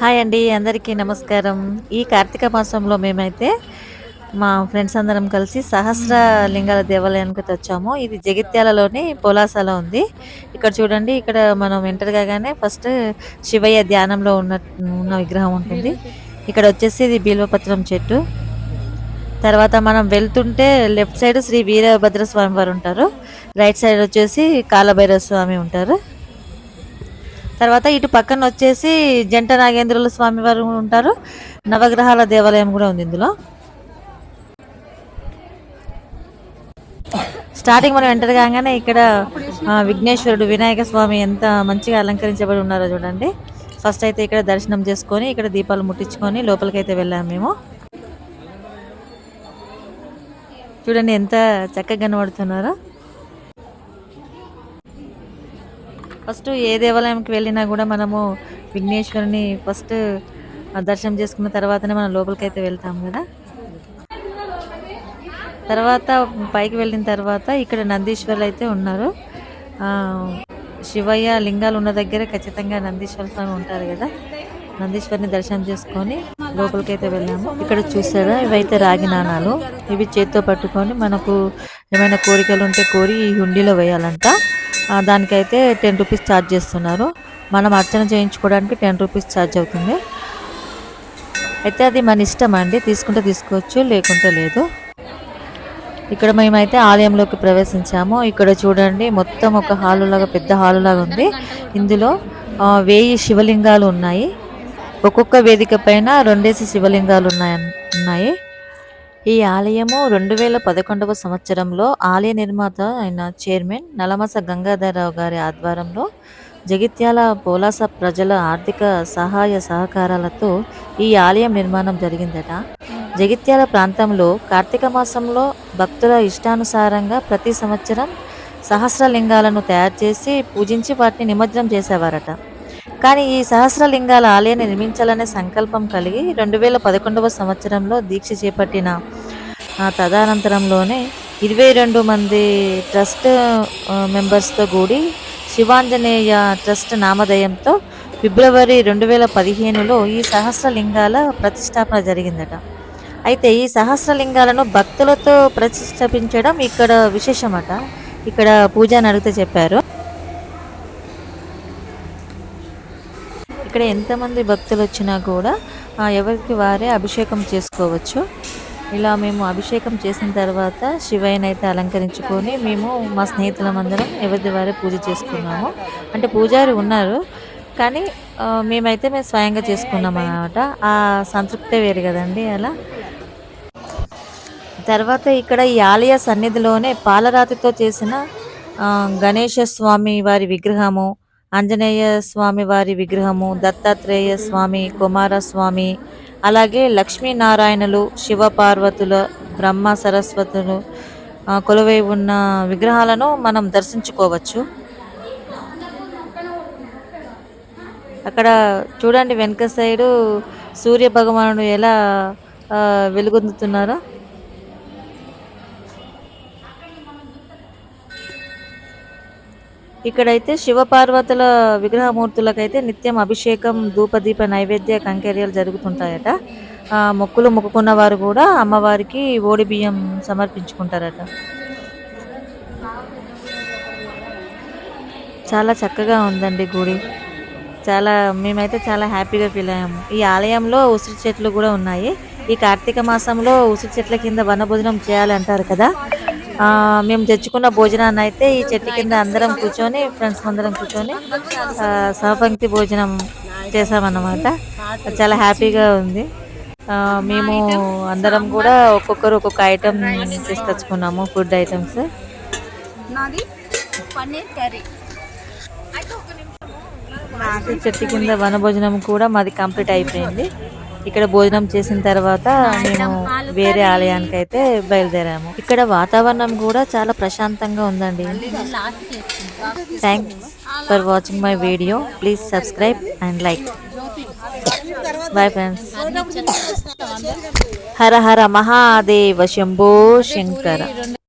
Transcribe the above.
Hi అండి అందరికీ నమస్కారం. ఈ కార్తీక మాసంలో మేమైతే మా ఫ్రెండ్స్ అందరం కలిసి సహస్ర లింగాల దేవాలయానికి వచ్చాము. ఇది జగిత్యాలలోని పోలాసాల ఉంది. ఇక్కడ చూడండి ఇక్కడ మనం ఎంటర్ కాగానే ఫస్ట్ శివయ్య ధ్యానంలో ఉన్న ఉన్న విగ్రహం ఉంటుంది. ఇక్కడ వచ్చేసి ఇది బిల్వపత్రం చెట్టు. తర్వాత మనం వెళ్తుంటే లెఫ్ట్ సైడ్ శ్రీ వీరభద్ర స్వామి వారు ఉంటారు. రైట్ సైడ్ వచ్చేసి కాలభైరవ స్వామి ఉంటారు. తర్వాత ఇటు పక్కన వచ్చేసి జంట నాగేంద్రుల స్వామి వారు ఉంటారు. నవగ్రహాల దేవాలయం కూడా ఉంది ఇందులో. స్టార్టింగ్ మనం ఎంటర్ కాగానే ఇక్కడ విఘ్నేశ్వరుడు వినాయక స్వామి ఎంత మంచిగా అలంకరించబడి ఉన్నారో చూడండి. ఫస్ట్ అయితే ఇక్కడ దర్శనం చేసుకొని ఇక్కడ దీపాలు ముట్టించుకొని లోపలికి అయితే వెళ్ళాము మేము. చూడండి ఎంత చక్కగా కనబడుతున్నారో. ఫస్ట్ ఏ దేవాలయంకి వెళ్ళినా కూడా మనము విఘ్నేశ్వరుని ఫస్ట్ దర్శనం చేసుకున్న తర్వాతనే మనం లోపలికి అయితే వెళ్తాం కదా. తర్వాత పైకి వెళ్ళిన తర్వాత ఇక్కడ నందీశ్వరులు అయితే ఉన్నారు. శివయ్య లింగాలు ఉన్న దగ్గర ఖచ్చితంగా నందీశ్వర స్వామి ఉంటారు కదా. నందీశ్వరిని దర్శనం చేసుకొని లోపలికి అయితే వెళ్ళాము. ఇక్కడ చూసారా? ఇవైతే రాగి నాణాలు. ఇవి చేత్తో పట్టుకొని మనకు ఏమైనా కోరికలు ఉంటే కోరి ఈ హుండీలో వేయాలంట. దానికైతే టెన్ రూపీస్ ఛార్జ్ చేస్తున్నారు. మనం అర్చన చేయించుకోవడానికి టెన్ రూపీస్ ఛార్జ్ అవుతుంది. అయితే అది మన ఇష్టం అండి. తీసుకుంటే తీసుకోవచ్చు లేకుంటే లేదు. ఇక్కడ మేమైతే ఆలయంలోకి ప్రవేశించాము. ఇక్కడ చూడండి మొత్తం ఒక హాలు లాగా పెద్ద హాలు లాగా ఉంది. ఇందులో వేయి శివలింగాలు ఉన్నాయి. ఒక్కొక్క వేదిక పైన రెండేసి శివలింగాలు ఉన్నాయి ఉన్నాయి. ఈ ఆలయము రెండు వేల పదకొండవ సంవత్సరంలో ఆలయ నిర్మాత అయిన చైర్మన్ నలమస గంగాధరరావు గారి ఆధ్వర్యంలో జగిత్యాల పోలాస ప్రజల ఆర్థిక సహాయ సహకారాలతో ఈ ఆలయం నిర్మాణం జరిగిందట. జగిత్యాల ప్రాంతంలో కార్తీక మాసంలో భక్తుల ఇష్టానుసారంగా ప్రతి సంవత్సరం సహస్రలింగాలను తయారు చేసి పూజించి వాటిని నిమజ్జనం చేసేవారట. కానీ ఈ సహస్రలింగాల ఆలయాన్ని నిర్మించాలనే సంకల్పం కలిగి రెండు వేల పదకొండవ సంవత్సరంలో దీక్ష చేపట్టిన తదనంతరంలోనే ఇరవై రెండు మంది ట్రస్ట్ మెంబర్స్తో కూడి శివాంజనేయ ట్రస్ట్ నామధేయంతో ఫిబ్రవరి రెండు వేల పదిహేనులో ఈ సహస్రలింగాల ప్రతిష్టాపన జరిగిందట. అయితే ఈ సహస్రలింగాలను భక్తులతో ప్రతిష్టాపించడం ఇక్కడ విశేషమట. ఇక్కడ పూజ అని అడిగితే చెప్పారు. ఇక్కడ ఎంతమంది భక్తులు వచ్చినా కూడా ఎవరికి వారే అభిషేకం చేసుకోవచ్చు. ఇలా మేము అభిషేకం చేసిన తర్వాత శివయ్యని అయితే అలంకరించుకొని మేము మా స్నేహితులమందరం ఎవరిది వారే పూజ చేసుకున్నాము. అంటే పూజారి ఉన్నారు కానీ మేమైతే మేము స్వయంగా చేసుకున్నాం అనమాట ఆ సంతృప్తే వేరు కదండి అలా. తర్వాత ఇక్కడ ఈ ఆలయ సన్నిధిలోనే పాలరాతితో చేసిన గణేశ స్వామి వారి విగ్రహము ఆంజనేయ స్వామి వారి విగ్రహము దత్తాత్రేయ స్వామి కుమారస్వామి అలాగే లక్ష్మీనారాయణలు శివపార్వతుల బ్రహ్మ సరస్వతులు కొలువై ఉన్న విగ్రహాలను మనం దర్శించుకోవచ్చు. అక్కడ చూడండి వెనక సైడు సూర్య భగవానుడు ఎలా వెలుగొందుతున్నారో. ఇక్కడైతే శివపార్వతుల విగ్రహమూర్తులకైతే నిత్యం అభిషేకం ధూపదీప నైవేద్య కంకర్యాలు జరుగుతుంటాయట. మొక్కులు మొక్కుకున్న వారు కూడా అమ్మవారికి ఓడి బియ్యం సమర్పించుకుంటారట. చాలా చక్కగా ఉందండి గుడి. చాలా మేమైతే చాలా హ్యాపీగా ఫీల్ అయ్యాము ఈ ఆలయంలో ఉసిరి చెట్లు కూడా ఉన్నాయి. ఈ కార్తీక మాసంలో ఉసిరి చెట్ల కింద వనభోజనం చేయాలి అంటారు కదా. మేము తెచ్చుకున్న భోజనాన్ని అయితే ఈ చెట్టు కింద అందరం కూర్చొని ఫ్రెండ్స్ అందరం కూర్చొని సహపంక్తి భోజనం చేసామన్నమాట చాలా హ్యాపీగా ఉంది. మేము అందరం కూడా ఒక్కొక్కరు ఒక్కొక్క ఐటమ్ తీసుకొచ్చుకున్నాము ఫుడ్ ఐటమ్స్ చెట్టు కింద వనభోజనం కూడా మాది కంప్లీట్ అయిపోయింది. ఇక్కడ భోజనం చేసిన తర్వాత మేము వేరే ఆలయానికి అయితే బయలుదేరాము. ఇక్కడ వాతావరణం కూడా చాలా ప్రశాంతంగా ఉందండి. Thanks for watching my video please subscribe and like bye friends Hara Hara Mahadeva Shambho Shankara.